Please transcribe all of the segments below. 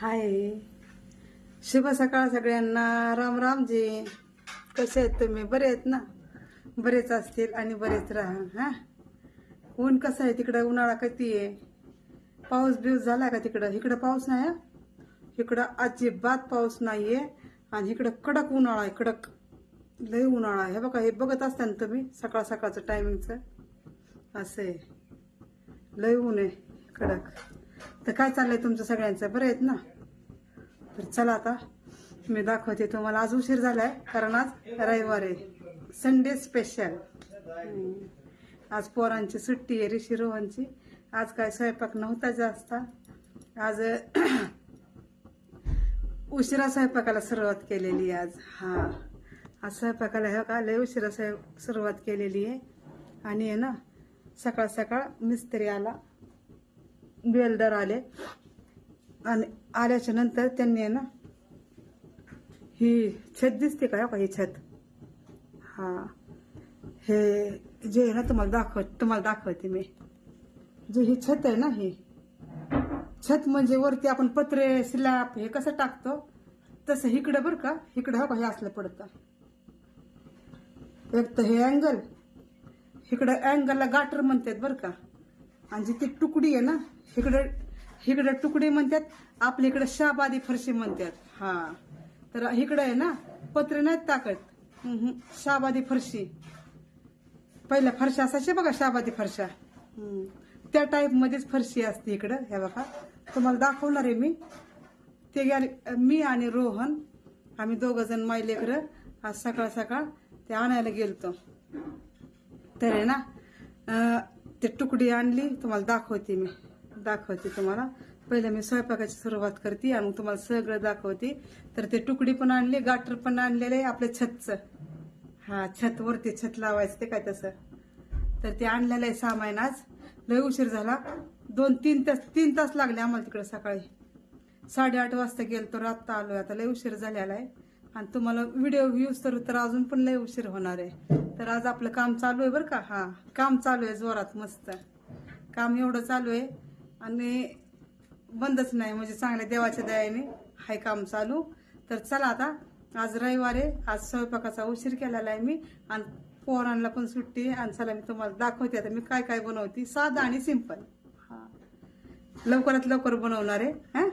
हाय. शुभ सकाळ सगळ्यांना. राम रामजी. कसे आहेत तुम्ही? बरे आहेत ना? बरेच असतील आणि बरेच राहा हा? ऊन कसं आहे तिकडं? उन्हाळा किती आहे? पाऊस बिऊस झाला का तिकडं? इकडं पाऊस नाही इकडं अजिबात पाऊस नाही आहे आणि इकडं कडक उन्हाळा आहे कडक. लय उन्हाळा आहे. हे बघा हे बघत असता ना तुम्ही सकाळ सकाळचं टायमिंगचं असं आहे. लय ऊन आहे कडक. तर काय चाललंय तुमचं सगळ्यांचं? बरं आहेत ना? तर चला आता मी दाखवते तुम्हाला. आज उशीर झालाय कारण आज रविवार आहे. संडे स्पेशल आज पोरांची सुट्टी आहे ऋषी रोहनची. आज काय स्वयंपाक नव्हता जास्त. आज उशिरा स्वयंपाकाला सुरुवात केलेली आहे आज. हा. आज स्वयंपाकाला हे का लय उशिरा स्वय सुरुवात केलेली आहे. आणि आहे ना सकाळ सकाळ मिस्त्री आला. वेल्डर आले. आणि आल्याच्यानंतर त्यांनी आहे ना ही छत दिसते का? हो का ही छत. हा. हे जे आहे ना तुम्हाला दाखव तुम्हाला दाखवते मी. जे ही छत आहे ना ही. छत म्हणजे वरती आपण पत्रे स्लॅब हे कसं टाकतो? तसं इकडं बरं का? इकडं हो का हे असलं पडतं. एक तर हे अँगल इकडं अँगलला गाटर म्हणतात बरं का? आणि जिथे तुकडी आहे ना इकडं इकडं तुकडी म्हणतात आपल्या इकडं शाबादी फरशी म्हणतात. हा. तर इकडं आहे ना पत्रे नाहीत टाकत. शाबादी फरशी. पहिल्या फरशा असायच्या बघा शाबादी फरशा. त्या टाईप मध्येच फरशी असते इकडं ह्या बघा. तुम्हाला दाखवणार आहे मी. ते गेले मी आणि रोहन आम्ही दोघ जण माई लेकरं आज सकाळ सकाळ ते आणायला गेलतो. तर आहे ना ते तुकडी आणली तुम्हाला दाखवते मी. दाखवते तुम्हाला. पहिले मी स्वयंपाकाची सुरुवात करते आणि मग तुम्हाला सगळं दाखवते. तर ते तुकडी पण आणली गाटर पण आणलेलं आहे आपल्या छतचं. हा छत वरती छत लावायचं ते काय तसं. तर ते आणलेलं आहे सामान आज. लय उशीर झाला. दोन तीन तास तीन तास लागले आम्हाला तिकडे सकाळी. साडेआठ वाजता गेलो तर आत्ता आलो आता लय उशीर झालेला आहे. आणि तुम्हाला व्हिडिओ व्ह्यूज तर तर अजून पण लय उशीर होणार आहे. तर आज आपलं काम चालू आहे बरं का? हा काम चालू आहे जोरात मस्त. काम एवढं चालू आहे आणि बंदच नाही म्हणजे चांगल्या देवाच्या दयाने हाय काम चालू. तर चला आता आज रविवार आहे आज स्वयंपाकाचा उशीर केलेला आहे मी आणि पोरांना पण सुट्टी आणि चला मी तुम्हाला दाखवते आता मी काय काय बनवते. साधं आणि सिंपल हा. लवकरात लवकर बनवणार आहे हा?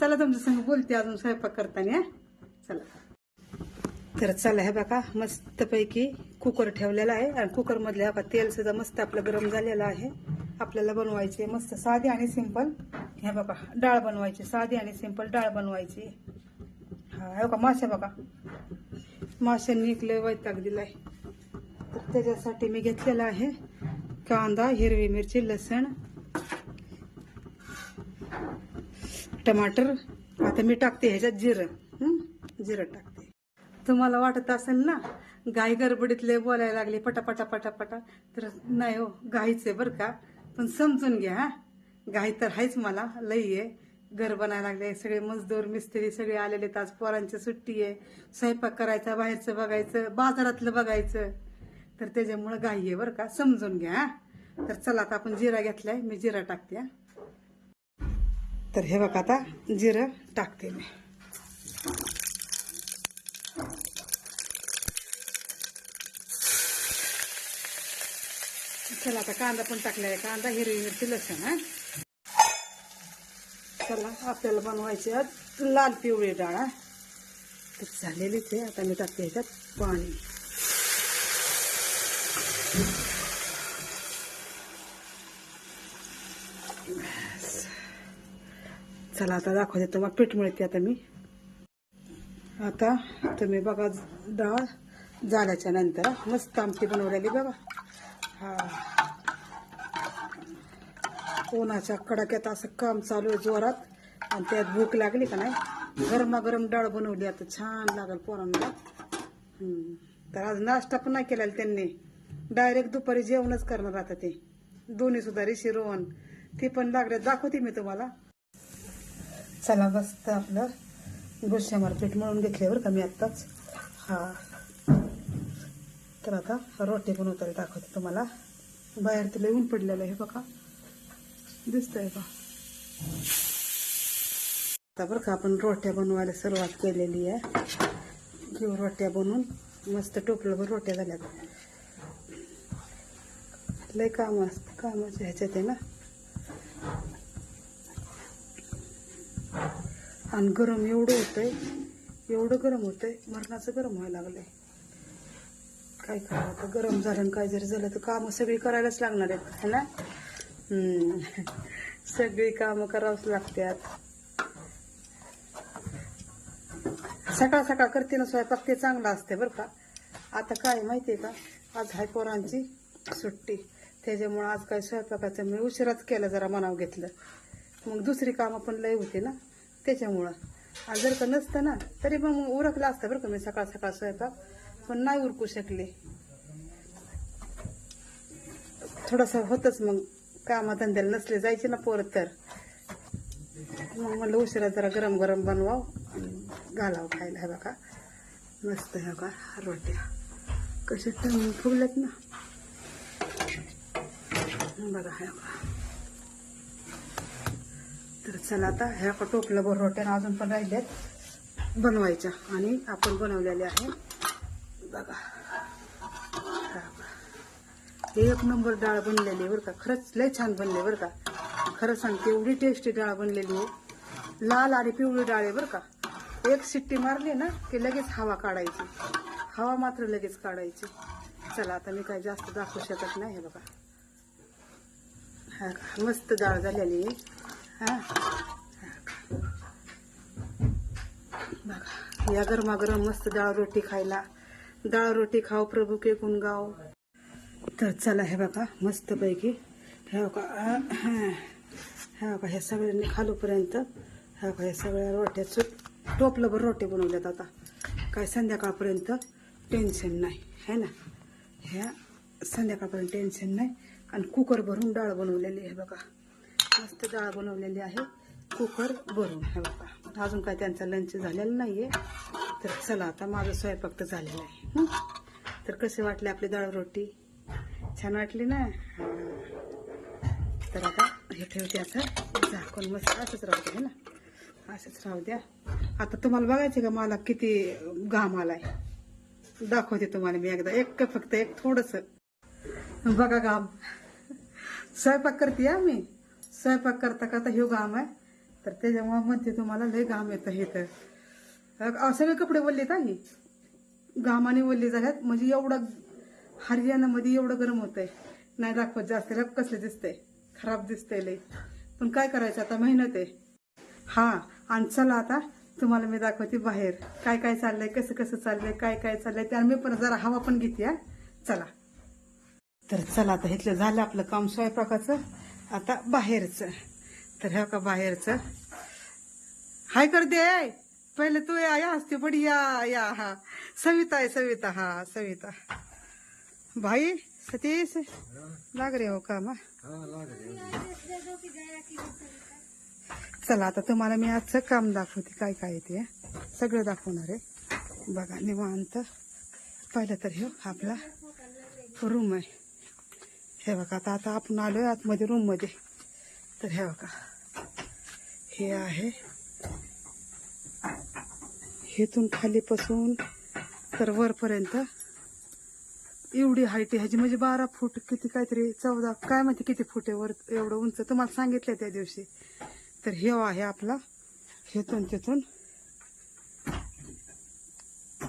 चला तुमच्या संग बोलते अजून स्वयंपाक करताना चला. तर चला हे बघा मस्तपैकी कुकर ठेवलेला आहे. आणि कुकरमधले बघा तेल सुद्धा मस्त आपलं गरम झालेलं आहे. आपल्याला बनवायचे मस्त साधी आणि सिंपल हे बघा डाळ बनवायची साधी आणि सिंपल डाळ बनवायची. हा हे बघा मासे बघा. माशांनी इकले वैताग दिलाय. तर त्याच्यासाठी मी घेतलेला आहे कांदा हिरवी मिरची लसण टमाटर. आता मी टाकते ह्याच्यात जिरं. जिरं टाकते तुम्हाला वाटत असेल ना गाई गडबडीतले बोलायला लागले पटापटा पटापटा तर नाही हो गाईच आहे बरं का. पण समजून घ्या हा. गाई तर आहेच मला लई आहे. घर बनायला लागले सगळे मजदूर मिस्त्री सगळे आलेले आहेत. आज पोरांची सुट्टी आहे. स्वयंपाक करायचा बाहेरचं बघायचं बाजारातलं बघायचं. तर त्याच्यामुळं गाई आहे बरं का. समजून घ्या तर चला आता आपण जिरा घेतलाय मी जिरा टाकते हा. तर हे बघा आता जिरं टाकते मी. चला आता कांदा पण टाकलाय. कांदा हिरवी मिरची लसण हा. चला आपल्याला बनवायची लाल पिवळी डाळ हा. तर झालेलीच आहे आता मी टाकते ह्याच्यात पाणी. चला आता दाखवते तुम्हाला पीठ मिळते आता मी. आता तुम्ही बघा डाळ झाल्याच्यानंतर मस्त आमटी बनवलेली बघा. हा. कोणाच्या कडाक्यात असं काम चालू आहे जोरात. आणि त्यात भूक लागली का नाही? गरमागरम डाळ बनवली. आता छान लागल पोरांना. तर आज नाश्ता पण नाही केलेला त्यांनी. डायरेक्ट दुपारी जेवणच करणार आता ते. दोन्ही सुद्धा ऋषी रोहन ती पण लागले दाखवते मी तुम्हाला. चला बसत आपलं. गुलशामार पीठ म्हणून घेतले बरं का मी आत्ताच. हा. तर आता. रोटी बनवताना दाखवते तुम्हाला. बाहेर तिला ऊन पडलेलं आहे बघा. दिसतंय का? आता बरं का आपण रोट्या बनवायला सुरुवात केलेली आहे. घेऊ रोट्या बनवून. मस्त टोपलंभर रोट्या झाल्यात. लय काम असतं कामाच्या ह्याच्यात आहे ना. आणि गरम एवढं होतंय एवढं गरम होतंय मरणाचं गरम व्हायला लागलंय. काय करावं आता गरम झालं काय जरी झालं तर कामं सगळी करायलाच लागणार आहेत है ना? सगळी कामं करावंच लागतात. सकाळ सकाळ करते ना स्वयंपाक ते चांगलं असते बरं का. आता काय माहिती आहे का? आज हाय पोरांची सुट्टी. त्याच्यामुळं आज काय स्वयंपाकाचं मी उशिराच केलं जरा मनाव घेतलं. मग दुसरी कामं पण लय होते ना त्याच्यामुळं. आणि जर का नसतं ना तरी मग उरकलं असतं बरं का मी सकाळ सकाळ स्वयंपाक. पण नाही उरकू शकले. थोडंसं होतच मग. कामाधंद्याला नसले जायचे ना पोरं तर. मग म्हणलं उशिरा जरा गरम गरम बनवाव घालावं खायला. हे बघा. मस्त ह्या का रोट्या. कशा टंग फुगल्यात ना. बघा ह्या बघा. तर चला आता ह्या का टोपलं रोट्या अजून पण राहिल्यात. बनवायच्या. आणि आपण बनवलेले आहे बघा. एक नंबर डाळ बनलेली आहे बरं का. खरंच लय छान बनले बरं का. खरं सांगते एवढी टेस्टी डाळ बनलेली आहे. लाल आणि पिवळी डाळ आहे बरं का. एक सिट्टी मारली ना की लगेच हवा काढायची. हवा मात्र लगेच काढायची. चला आता मी काही जास्त दाखवू शकत नाही हे बघा. हा का, मस्त डाळ झालेली आहे. बघा या गरमागरम मस्त डाळ रोटी खायला. डाळ रोटी खाऊ प्रभू के गुण गाव तर चला हे बघा मस्तपैकी. हे बघा हे. बघा हे सगळ्यांनी खालूपर्यंत. हे बघा हे सगळ्या रोट्याचं टोपलंभर रोटे बनवल्यात आता. काय संध्याकाळपर्यंत टेन्शन नाही है ना? ह्या संध्याकाळपर्यंत टेन्शन नाही. आणि कुकर भरून डाळ बनवलेली आहे बघा. मस्त डाळ बनवलेली आहे. कुकर भरून हे बघा. अजून काय त्यांचा लंच झालेला नाही आहे तर चला आता माझं स्वयंपाक तर झालेला आहे तर कसे वाटले आपली डाळ रोटी? छान वाटली ना? तर आता हे ठेवते असं झाकून मस्त असंच राहू द्या ना? असंच राहू द्या. आता तुम्हाला बघायचे का मला किती घाम आलाय? दाखवते तुम्हाला मी एकदा. एक फक्त एक थोडस. बघा घाम. स्वयंपाक करते हा मी. स्वयंपाक करता करता हे घाम आहे. तर त्याच्यामुळे म्हणते तुम्हाला लय घाम येतं हे तर. सगळे कपडे वल्ले आहे घामाने वल्ले झाल्यात. म्हणजे एवढं हरियाणामध्ये एवढं गरम होतंय. नाही दाखवत जास्त. कसले दिसतंय. खराब दिसतंय लय पण काय करायचं आता? मेहनत आहे. हा आणि चला आता. तुम्हाला मी दाखवते बाहेर. काय काय चाललंय कसं कसं चाललंय काय काय चाललंय ते. मी पण जरा हवा पण घेते हा. चला. तर चला आता इथलं झालं आपलं काम स्वयंपाकाचं. आता बाहेरचं. तर ह्या का बाहेरचं. हाय कर दे पहिले तू या या हसते बडी या या हा। सविता आहे सविता हा सविता। भाई सतीश लाग रे हो काम हा? चला आता तुम्हाला मी आजचं काम दाखवते काय काय आहे ते सगळं दाखवणार आहे. बघा निवांत. पहिलं तर हे आपला रूम आहे. हे बघा आता आता आपण आलोय आतमध्ये रूममध्ये तर हे बघा. हे आहे हेतून खालीपासून तर वरपर्यंत. एवढी हाईट आहे. ह्याची म्हणजे बारा फूट किती काहीतरी चौदा काय माहिती किती फूट आहे वर एवढं उंच. तुम्हाला सांगितलं त्या दिवशी. तर हे आहे आपला हेतून तिथून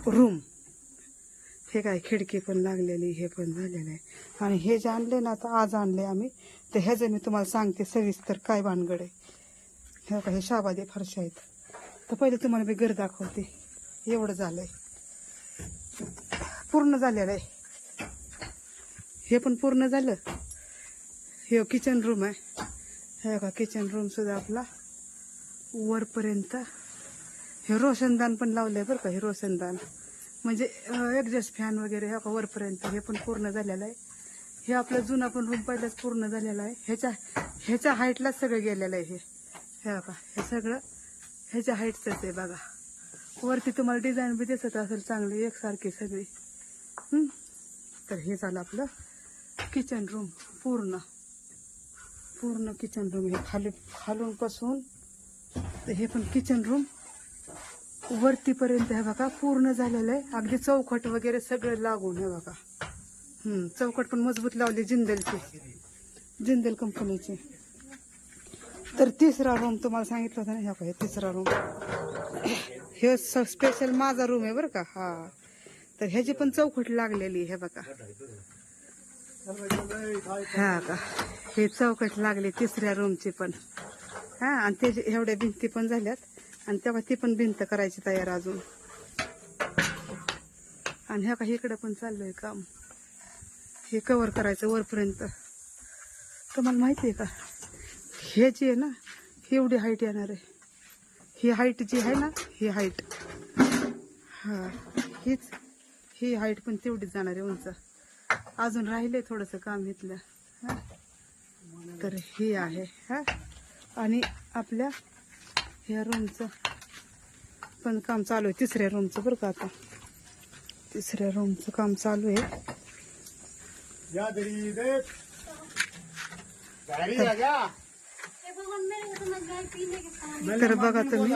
रूम हे काय खिडकी पण लागलेली हे पण झालेलं आहे. आणि हे जे आणले ना आता आज आणले आम्ही तर ह्याचं मी तुम्हाला सांगते सविस्तर काय भानगड आहे. हे काय हे शाबादे फरशा आहेत. तर पहिले तुम्हाला मी घर दाखवते. एवढं झालंय. पूर्ण झालेलं आहे. हे पण पूर्ण झालं. हे किचन रूम आहे. हे का किचन रूम सुद्धा आपला वरपर्यंत. हे रोशनदान पण लावलंय बरं का हे रोशनदान. म्हणजे ॲडजस्ट फॅन वगैरे हे का वरपर्यंत हे पण पूर्ण झालेलं आहे. हे आपलं जुना पण रूम पहिलाच पूर्ण झालेला आहे. ह्याच्या ह्याच्या हाईटलाच सगळं गेलेलं आहे हे. हे का हे सगळं ह्याच्या हाईटचंच आहे बघा. वरती तुम्हाला डिझाईन बी दिसत असेल चांगली एकसारखी सगळी. तर हे झालं आपलं किचन रूम पूर्ण. पूर्ण किचन रूम हे खाली खालून पासून तर हे पण किचन रूम वरतीपर्यंत हे बघा पूर्ण झालेलं आहे. अगदी चौकट वगैरे सगळं लागून हे बघा. हम्म, चौकट पण मजबूत लावली जिंदलची. जिंदल कंपनीची तर तिसरा रूम तुम्हाला सांगितलं होतं ना ह्या पाहिजे तिसरा रूम हे स्पेशल माझा रूम आहे बरं का? हा. तर ह्याची पण चौकट लागलेली हे बघा. हा का? हे चौकट लागली तिसऱ्या रूमची पण. हा आणि त्याची एवढ्या भिंती पण झाल्यात. आणि तेव्हा ती पण भिंत करायची तयार अजून. आणि ह्या काही इकडे पण चाललंय काम. हे कवर करायचं वरपर्यंत. तुम्हाला माहिती आहे का? हे जी आहे ना एवढी हाईट येणार आहे. ही हाईट जी आहे ना ही हाईट हा हीच ही हाईट पण तेवढीच जाणार आहे उंच. अजून राहिले थोडंसं काम इथलं. हा. तर हे आहे हा. आणि आपल्या ह्या रूमचं पण काम चालू आहे तिसऱ्या रूमचं बरं का आता. तिसऱ्या रूमचं काम चालू आहे. तर बघा तुम्ही.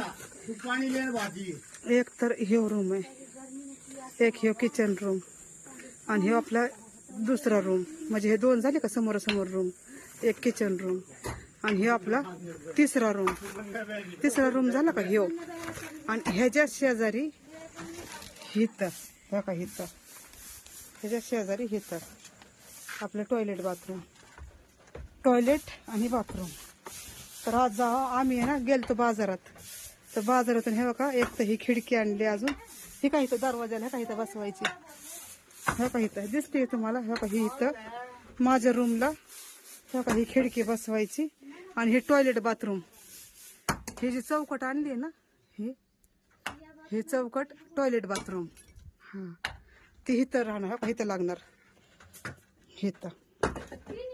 है एक तर ह्यो रूम आहे. एक ह्यो किचन रूम आणि ह्यो आपला दुसरा रूम म्हणजे हे दोन झाले का समोरासमोर रूम एक किचन रूम आणि ह्यो आपला तिसरा रूम तिसरा रूम झाला का ह्यो? आणि ह्याच्या शेजारी हिथं ह्या का हिथं ह्याच्या शेजारी हिथं आपलं टॉयलेट बाथरूम टॉयलेट आणि बाथरूम तर आज जा आम्ही आहे ना गेलतो बाजारात. तर बाजारातून हे बघा एक तर ही खिडकी आणली अजून. ही काही इथं दरवाजाला काही इथं बसवायची? हे का इथं दिसते तुम्हाला? हे का ही इथं. माझ्या रूमला हे का ही खिडकी बसवायची. आणि हे टॉयलेट बाथरूम ही जी चौकट आणली आहे ना ही हे चौकट टॉयलेट बाथरूम हां. ती इथं राहणार का इथं लागणार. इथं.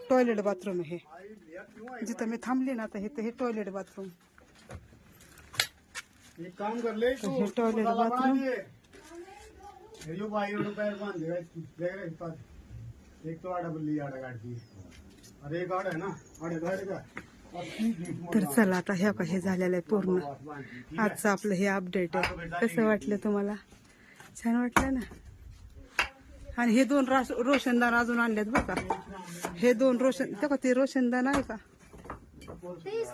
टॉयलेट बाथरूम आहे हे जिथं मी थांबली ना आता इथं हे टॉयलेट बाथरूम एक काम कर ले तू हे टॉयलेट बाथरूम दिए यो भाई यो पैर बांध दे देख रहे इस पास एक तो आड़ा बल्ली आड़ा है और एक आड़ा है ना आड़े का तर चला आता हे का हे झालेलं आहे पूर्ण आजचं आपलं हे अपडेट आहे कसं वाटलं तुम्हाला छान वाटलं ना आणि हे दोन रोशनदान अजून आणलेत बघा हे दोन रोशन ते का ते रोशनदान आहे का?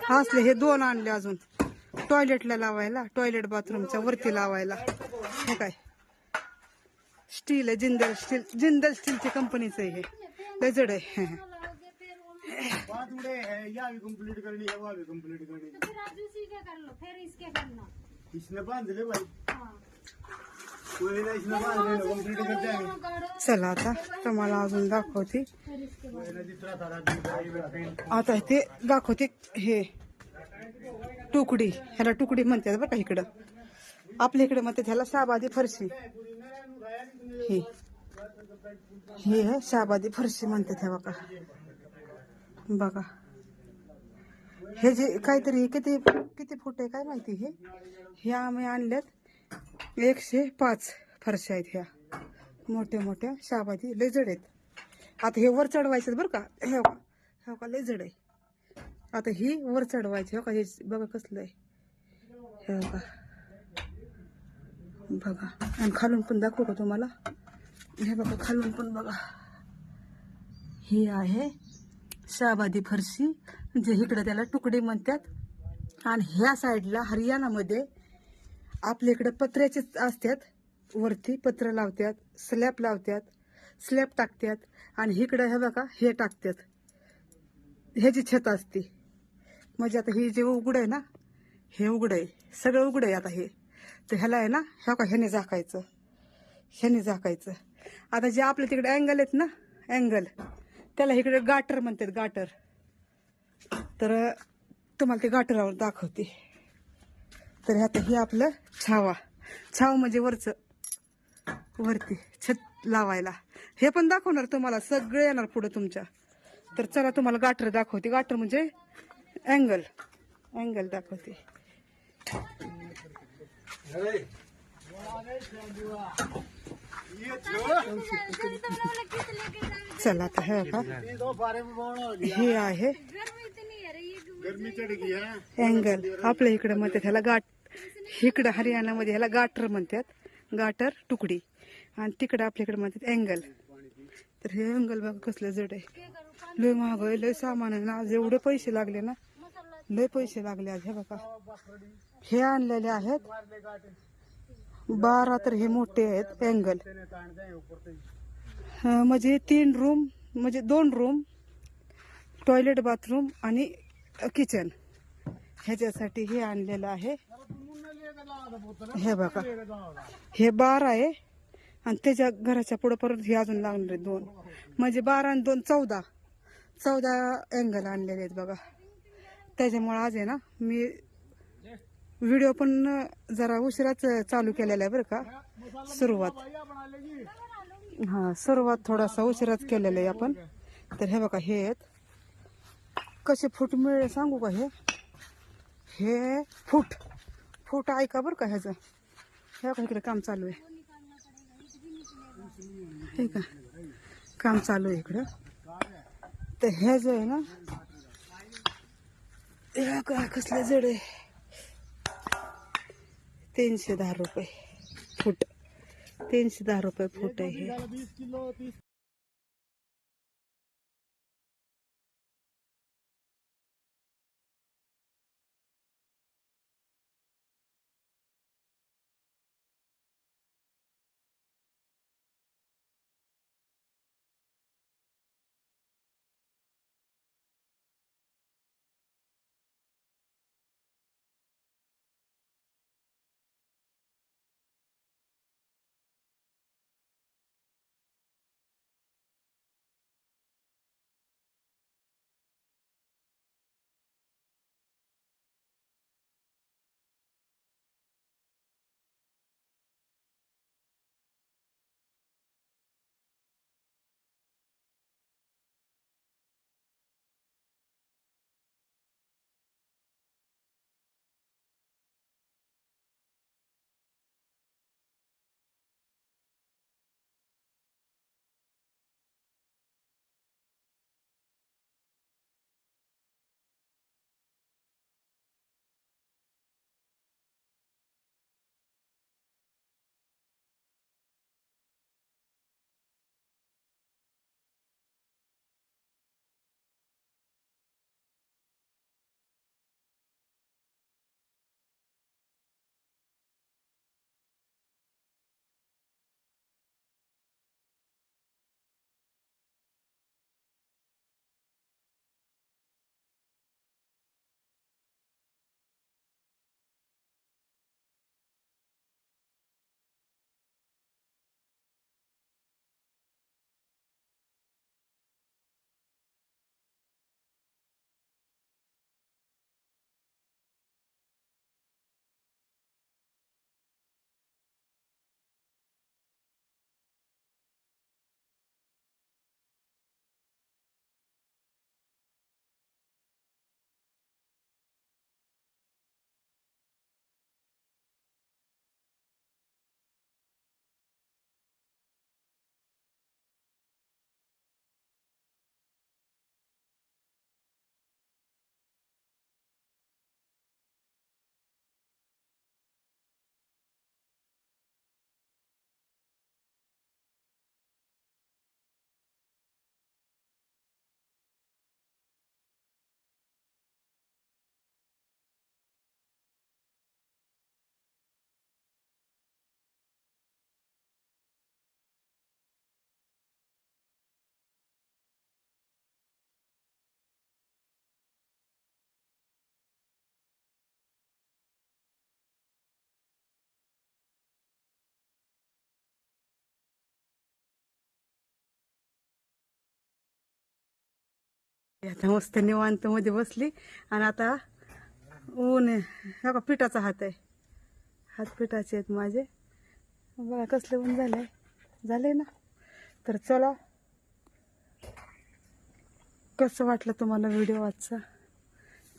हा असले हे दोन आणले अजून. टॉयलेटला लावायला टॉयलेट बाथरूमच्या वरती लावायला. हे काय? स्टील आहे जिंदल स्टील जिंदल स्टीलची कंपनीचं आहे हे. लय जड आहे. है कंप्लीट चला आता तुम्हाला अजून दाखवते. आता ते दाखवते हे टुकडी. ह्याला टुकडी म्हणतात बरं का इकडं. आपल्या इकडे म्हणतात ह्याला शाबादी फरशी. ही हे शाबादी फरशी म्हणतात ह्या बघा. बघा. हे जे काहीतरी किती किती फूट आहे काय माहिती हे? हे आम्ही आणलेत. एकशे पाच फरशा आहेत ह्या. मोठ्या मोठ्या शाबादी लय जड आहेत. आता हे वर चढवायचं बरं का. हे का हे का लय जड आहे. आता ही वर चढवायची. हो का हे बघा कसलं आहे. हे का बघा. आणि खालून पण दाखवू का तुम्हाला? हे बघा खालून पण बघा. ही आहे शाबादी फरशी जे इकडे त्याला तुकडे म्हणतात. आणि ह्या साईडला हरियाणामध्ये आपल्या इकडं पत्र्याचेच असतात वरती पत्र लावतात स्लॅब लावतात स्लॅब टाकतात आणि इकडं हे बघा हे टाकतात ह्याची छत असते. म्हणजे आता हे जे उघड आहे ना हे उघड आहे. सगळं उघड आहे आता हे. तर ह्याला आहे ना ह्या का ह्याने झाकायचं. ह्याने झाकायचं. आता जे आपल्या तिकडे अँगल आहेत ना अँगल त्याला इकडे गाटर म्हणतात गाटर. तर तुम्हाला ते गाटरावर दाखवते. तर आता हे आपलं छावा. छाव म्हणजे वरचं. वरती छत लावायला. हे पण दाखवणार तुम्हाला. सगळे येणार पुढे तुमच्या. तर चला तुम्हाला गाटर दाखवते. गाटर म्हणजे अँगल अँगल दाखवते. चला आता हे बघा. हो आहे. अँगल आपल्या इकडे म्हणतात ह्याला गाठ इकडं हरियाणामध्ये ह्याला गाटर म्हणतात. गाटर तुकडी. आणि तिकडे आपल्याकडे म्हणतात अँगल. तर हे अँगल बघा कसलं जड आहे. लय महाग आहे लय सामान आहे ना. आज एवढे पैसे लागले ना. लय पैसे लागले आज हे बघा. हे आणलेले आहेत. बारा तर हे मोठे आहेत अँगल. म्हणजे तीन रूम म्हणजे दोन रूम टॉयलेट बाथरूम आणि किचन. ह्याच्यासाठी हे आणलेलं आहे. हे बघा. हे बारा आहे आणि त्याच्या घराच्या पुढे परत हे अजून लागणार आहे दोन. म्हणजे बारा आणि दोन चौदा. चौदा अँगल आणलेले आहेत बघा. त्याच्यामुळे आज आहे ना मी व्हिडिओ पण जरा उशिराच चालू केलेला आहे बरं का. सुरुवात. हा सुरुवात थोडासा उशिराच केलेला आहे आपण. तर हे बघा हे आहेत. कसे फूट मिळले सांगू का हे? हे फूट. फोटो ऐका बरं का ह्याचं. ह्या का इकडे काम चालू आहे? हे का? काम चालू आहे इकडं. तर हे जे आहे ना ह्या काय कसले जड आहे? तीनशे दहा रुपये फूट. तीनशे दहा रुपये फूट आहे आता मस्त निवांत मध्ये बसली. आणि आता ऊन आहे. का पिठाचा हात आहे. हात पिठाचे आहेत माझे. बघा कसले ऊन झाले झाले ना? तर चला. कसं वाटलं तुम्हाला व्हिडिओ आजचा?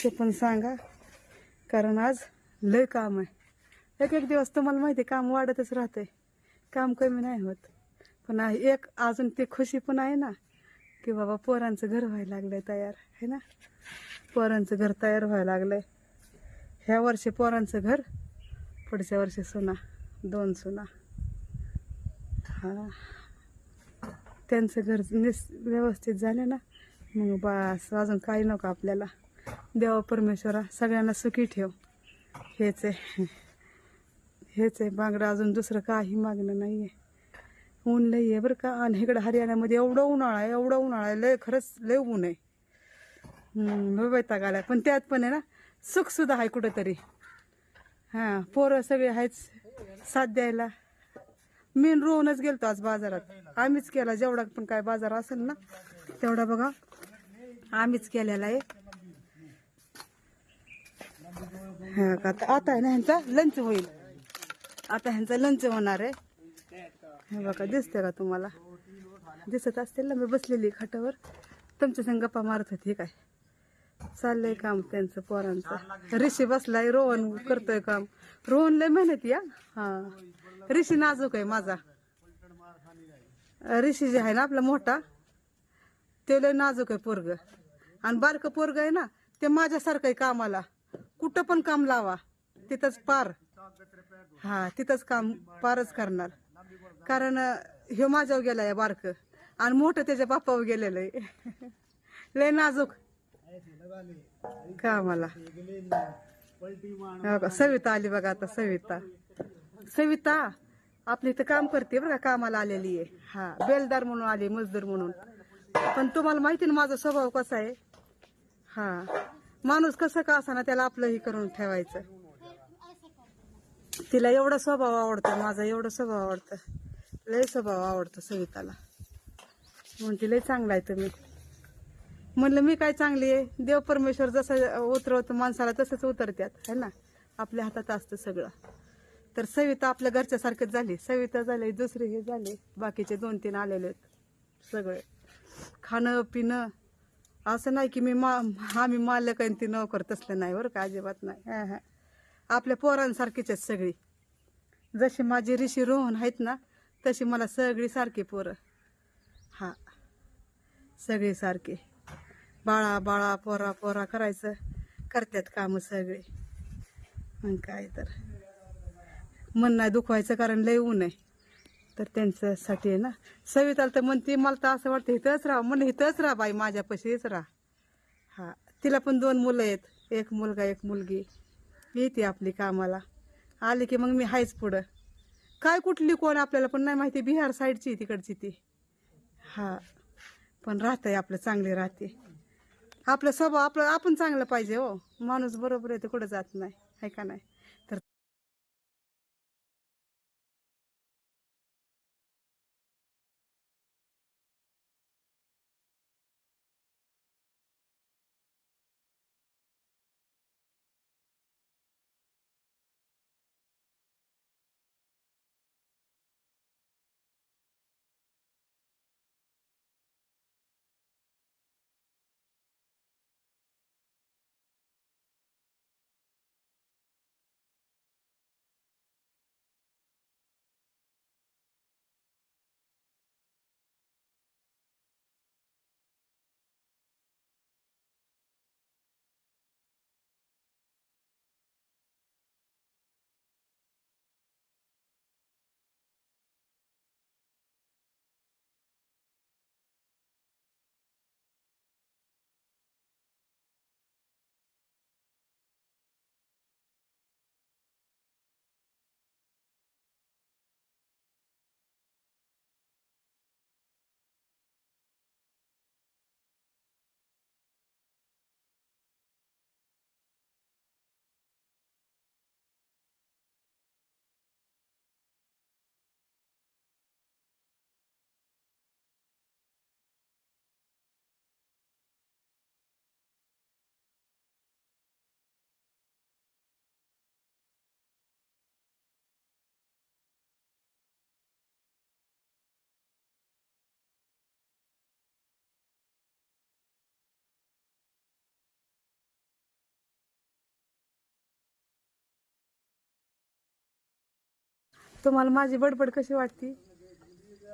ते पण सांगा. कारण आज लय काम आहे. एक एक दिवस तुम्हाला माहिती आहे काम वाढतच राहतंय. काम कमी नाही होत. पण एक अजून ते खुशी पण आहे ना. की बाबा पोरांचं घर व्हायला लागलंय तयार है ना? पोरांचं घर तयार व्हायला लागलंय. ह्या वर्षी पोरांचं घर पुढच्या वर्षी सुना दोन सुना. हा. त्यांचं घर निस व्यवस्थित झालं ना मग बस अजून काही नको आपल्याला. देवा परमेश्वरा सगळ्यांना सुखी ठेव. हेच आहे. हेच आहे. बांगडा अजून दुसरं काही मागणं नाही आहे ऊन लई आहे बरं का. आणि इकडं हरियाणामध्ये एवढं उन्हाळा आहे एवढं उन्हाळा आहे लय खरंच लय ऊन आहे. वैताग आलाय पण त्यात पण आहे ना सुख सुद्धा आहे कुठंतरी. हां पोरं सगळे आहेच साथ द्यायला. मेन रोवूनच गेलतो आज बाजारात. आम्हीच केला जेवढा पण काय बाजार असेल ना तेवढा बघा. आम्हीच केलेला आहे. का, आता आता आहे ना ह्यांचा लंच होईल. आता ह्यांचा लंच होणार आहे. हे बघा दिसते का तुम्हाला? दिसत असतील ना मी बसलेली खाटावर. तुमच्या संग गप्पा मारत होती काय? चाललंय काम त्यांचं पोरांचं. ऋषी बसलाय रोहन करतोय काम. रोहन लय मेहनत या हा. ऋषी नाजूक आहे माझा. ऋषी जे आहे ना आपला मोठा ते लय नाजूक आहे पोरग. आणि बारकं पोरग आहे ना ते माझ्यासारखं आहे कामाला. कुठं पण काम लावा तिथंच पार. हा तिथंच काम पारच करणार. कारण हे ह्यो माझ्यावर गेलाय बारक. आणि मोठं त्याच्या बापावर गेलेलं आहे. लय नाजूक. कामाला. हो सविता आली बघा आता सविता. सविता आपली इथं काम करते बरं का? कामाला आलेली आहे. हा बेलदार म्हणून आली मजदूर म्हणून. पण तुम्हाला माहिती ना माझा स्वभाव कसा आहे? हा. माणूस कसं का असा ना त्याला आपलं हे करून ठेवायचं. तिला एवढा स्वभाव आवडतो माझा एवढा स्वभाव आवडतं. लय स्वभाव आवडतो सविताला. म्हणते लय चांगला आहे तुम्ही. म्हणलं मी काय चांगली आहे? देव परमेश्वर जसं उतरवतो माणसाला तसंच उतरत्यात. है ना? आपल्या हातात असतं सगळं. तर सविता आपल्या घरच्यासारखंच झाली. सविता झाली दुसरी हे झाले. बाकीचे दोन तीन आलेले आहेत सगळे. खाणं पिणं. असं नाही की मी मा आम्ही मालक आणि ती नोकर तसलं नाही बरं का अजिबात नाही. हा, हा. आपल्या पोरांसारखीच आहेत सगळी. जशी माझी ऋषी रोहन आहेत ना तशी मला सगळी सारखी पोरं. हा सगळी सारखी. बाळा बाळा पोरा पोरा करायचं करतात कामं सगळे. मग काय तर. मन नाही दुखवायचं कारण लय ऊन आहे. तर त्यांच्यासाठी आहे ना सविताला तर म्हणते मला तर असं वाटतं इथंच राहा म्हणलं इथंच राहा बाई माझ्यापाशीच राहा. हा तिला पण दोन मुलं आहेत. एक मुलगा एक मुलगी. येते आपली कामाला. आली की मग मी हायच पुढं. काय कुठली कोण आपल्याला पण नाही माहिती बिहार साईडची तिकडची ती. हा. पण राहतंय आपलं चांगले राहते. आपलं स्वभाव आपलं आपण चांगलं पाहिजे हो. माणूस बरोबर आहे तर कुठं जात नाही. आहे का नाही? तुम्हाला माझी बडबड कशी वाटते?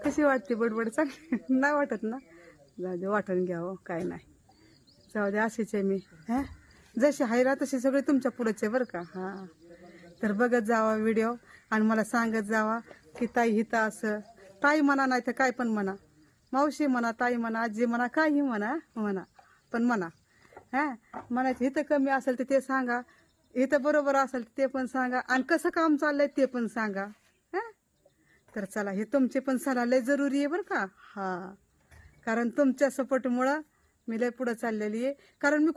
कशी वाटते बडबड? चांगली. नाही वाटत ना? जाऊ दे वाटून घ्यावं काय नाही. जाऊ दे अशीच आहे मी. हा? जशी आहे तशी सगळे तुमच्या पुढेच आहे बरं का? हां. तर बघत जावा व्हिडिओ आणि मला सांगत जावा की ताई हिता असं. ताई म्हणा नाही तर काय पण म्हणा. मावशी म्हणा ताई म्हणा आजी म्हणा काही म्हणा म्हणा. पण म्हणा. हा? म्हणायचं इथं कमी असेल तर ते सांगा. इथं बरोबर असेल ते पण सांगा. आणि कसं काम चाललंय ते पण सांगा. तर चला हे तुमचे पण सल्ला लय जरुरी आहे बरं का? हा. कारण तुमच्या सपोर्टमुळं मी लय पुढं चाललेली आहे. कारण मी